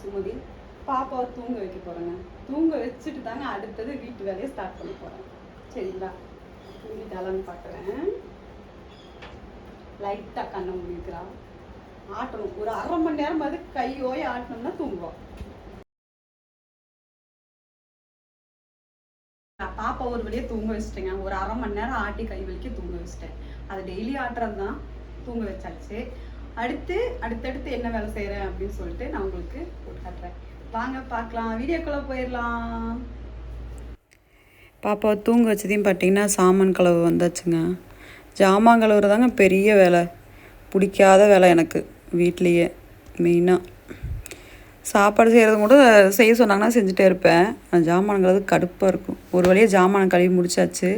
சுமதி. பாப்பாவை தூங்க வைக்க போகிறேங்க தூங்க வச்சுட்டு தாங்க அடுத்தது வீட்டு வேலையை ஸ்டார்ட் பண்ண போகிறேன் சரிங்களா? தூங்கிட்டாலான்னு பார்க்குறேன் லைட்டாக கண்ணை முடிக்கிறா ஆட்டணும். ஒரு அரை மணி நேரம் அது கையோய ஆட்டினோம்னா தூங்குவோம் நான் பாப்பா ஒரு வழியே தூங்க வச்சிட்டேங்க. ஒரு அரை மணி நேரம் ஆட்டி கை வலிக்க தூங்க வச்சிட்டேன். அது டெய்லி ஆட்டுறது தான் தூங்க வச்சாச்சு. அடுத்து அடுத்தடுத்து என்ன வேலை செய்கிறேன் அப்படின்னு சொல்லிட்டு நான் உங்களுக்கு காட்டுறேன். வாங்க பார்க்கலாம். வீடியோக்குள்ளே போயிடலாம். பாப்பா தூங்க வச்சதையும் பார்த்தீங்கன்னா சாமான் கலவு வந்தாச்சுங்க. ஜாமான் கழுவுறதாங்க பெரிய வேலை. பிடிக்காத வேலை எனக்கு வீட்லேயே மெயினாக சாப்பாடு செய்கிறது கூட செய்ய சொன்னாங்கன்னா செஞ்சுட்டே இருப்பேன். ஆனால் கடுப்பாக இருக்கும். ஒரு வழியாக ஜாமான் கழுவி முடிச்சாச்சு.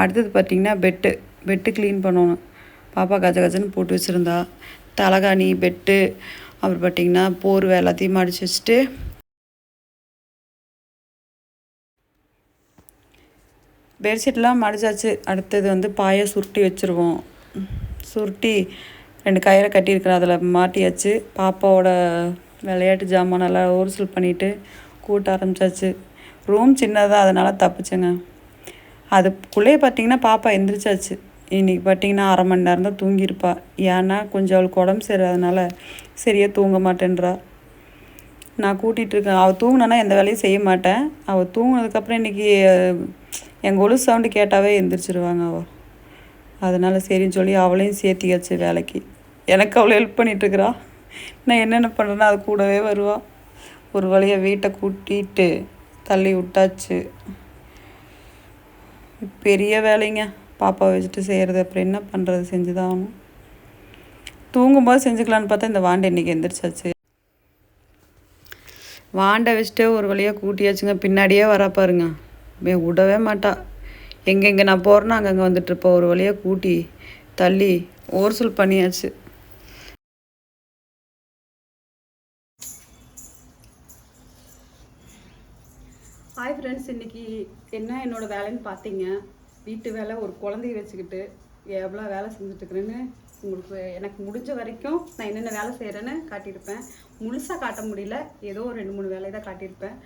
அடுத்தது பார்த்திங்கன்னா பெட்டு பெட்டு க்ளீன் பண்ணணும். பாப்பா கஜ கஜன்னு போட்டு வச்சுருந்தா. தலகாணி பெட்டு அப்புறம் பார்த்திங்கன்னா போர்வை எல்லாத்தையும் மடிச்சு வச்சுட்டு. பெட்ஷீட்லாம் மடிச்சாச்சு. அடுத்தது வந்து பாயை சுருட்டி வச்சுருவோம். சுருட்டி ரெண்டு கயிறை கட்டியிருக்கிறேன் அதில் மாட்டியாச்சு. பாப்பாவோட விளையாட்டு ஜாமான் எல்லாம் ஊர்சல் பண்ணிவிட்டு கூட்ட ஆரம்பிச்சாச்சு. ரூம் சின்னதாக அதனால் தப்பிச்சேங்க. அதுக்குள்ளேயே பார்த்தீங்கன்னா பாப்பா எந்திரிச்சாச்சு. இன்றைக்கி பார்த்தீங்கன்னா அரை மணி நேரம் தான் தூங்கியிருப்பா. ஏன்னா கொஞ்சம் அவளுக்கு உடம்பு சரியாதனால சரியாக தூங்க மாட்டேன்றா. நான் கூட்டிகிட்ருக்கேன் அவள் தூங்கினா எந்த வேலையும் செய்ய மாட்டேன். அவள் தூங்கினதுக்கப்புறம் இன்றைக்கி எங்கள் ஒழு சவுண்டு கேட்டாவே எந்திரிச்சிருவாங்க அவள் அதனால் சரின்னு சொல்லி அவளையும் சேர்த்தியாச்சு வேலைக்கு. எனக்கு அவளை ஹெல்ப் பண்ணிகிட்ருக்குறா நான் என்னென்ன பண்ணுறேன்னா அது கூடவே வருவாள் ஒரு வழியாக வீட்டை கூட்டிட்டு தள்ளி விட்டாச்சு. பெரிய வேலைங்க. பாப்பாவை வச்சுட்டு செய்கிறது அப்புறம் என்ன பண்ணுறது செஞ்சு தான் ஆகணும் தூங்கும்போது செஞ்சுக்கலான்னு பார்த்தா இந்த வாண்டை இன்றைக்கி எந்திரிச்சாச்சு. வாண்டை வச்சுட்டு ஒரு வழியாக கூட்டியாச்சுங்க. பின்னாடியே வரா பாருங்க. மே விடவே மாட்டா. எங்கெங்கே நான் போகிறேன்னா அங்கங்கே வந்துட்டு இருப்பா. ஒரு வழியாக கூட்டி தள்ளி ஓர்சல் பண்ணியாச்சு. ஹாய் ஃப்ரெண்ட்ஸ் இன்னைக்கு என்ன என்னோடய வேலைன்னு பார்த்தீங்க? வீட்டு வேலை ஒரு குழந்தைய வச்சுக்கிட்டு எவ்வளோ வேலை செஞ்சுட்ருக்குறேன்னு உங்களுக்கு எனக்கு முடிஞ்ச வரைக்கும் நான் என்னென்ன வேலை செய்கிறேன்னு காட்டியிருப்பேன். முழுசாக காட்ட முடியல. ஏதோ ஒரு ரெண்டு மூணு வேலையை தான் காட்டியிருப்பேன்.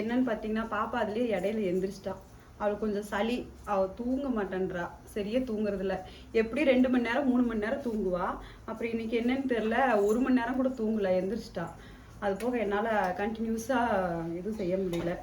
என்னன்னு பார்த்தீங்கன்னா பாப்பா அதுலேயே இடையில எந்திரிச்சிட்டா. அவளுக்கு கொஞ்சம் சளி. அவள் தூங்க மாட்டேன்றா. சரியே தூங்குறதில்ல. எப்படி ரெண்டு மணி நேரம் மூணு மணி நேரம் தூங்குவா? அப்புறம் இன்னைக்கு என்னன்னு தெரில ஒரு மணி நேரம் கூட தூங்கலை எந்திரிச்சிட்டா. அது போக என்னால் கண்டினியூஸாக எதுவும் செய்ய முடியல.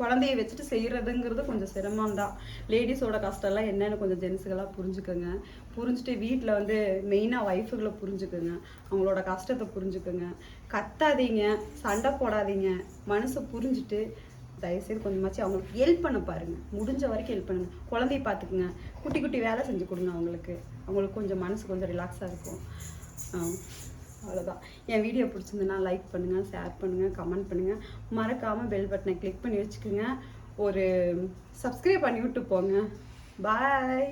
குழந்தைய வச்சுட்டு செய்கிறதுங்கிறது கொஞ்சம் சிரமம் தான் லேடிஸோட கஷ்டம்லாம் என்னென்னு கொஞ்சம் ஜென்ஸுகளாக புரிஞ்சுக்கோங்க. புரிஞ்சுட்டு வீட்டில் வந்து மெயினாக ஒய்ஃபுகளை புரிஞ்சுக்கோங்க. அவங்களோட கஷ்டத்தை புரிஞ்சுக்கோங்க. கத்தாதீங்க சண்டை போடாதீங்க. மனசை புரிஞ்சுட்டு தயவுசெய்து கொஞ்சமாச்சும் அவங்களுக்கு ஹெல்ப் பண்ண பாருங்க. முடிஞ்ச வரைக்கும் ஹெல்ப் பண்ணுங்க. குழந்தைய பார்த்துக்குங்க. குட்டி குட்டி வேலை செஞ்சு கொடுங்க அவங்களுக்கு. அவங்களுக்கு கொஞ்சம் மனசு கொஞ்சம் ரிலாக்ஸாக இருக்கும். ஆ. அவ்வளோதான் என் வீடியோ பிடிச்சிருந்ததுன்னா லைக் பண்ணுங்கள் ஷேர் பண்ணுங்கள் கமெண்ட் பண்ணுங்கள் மறக்காமல் பெல் பட்டனை கிளிக் பண்ணி வச்சுக்கோங்க. ஒரு சப்ஸ்கிரைப் பண்ணி விட்டு போங்க. பாய்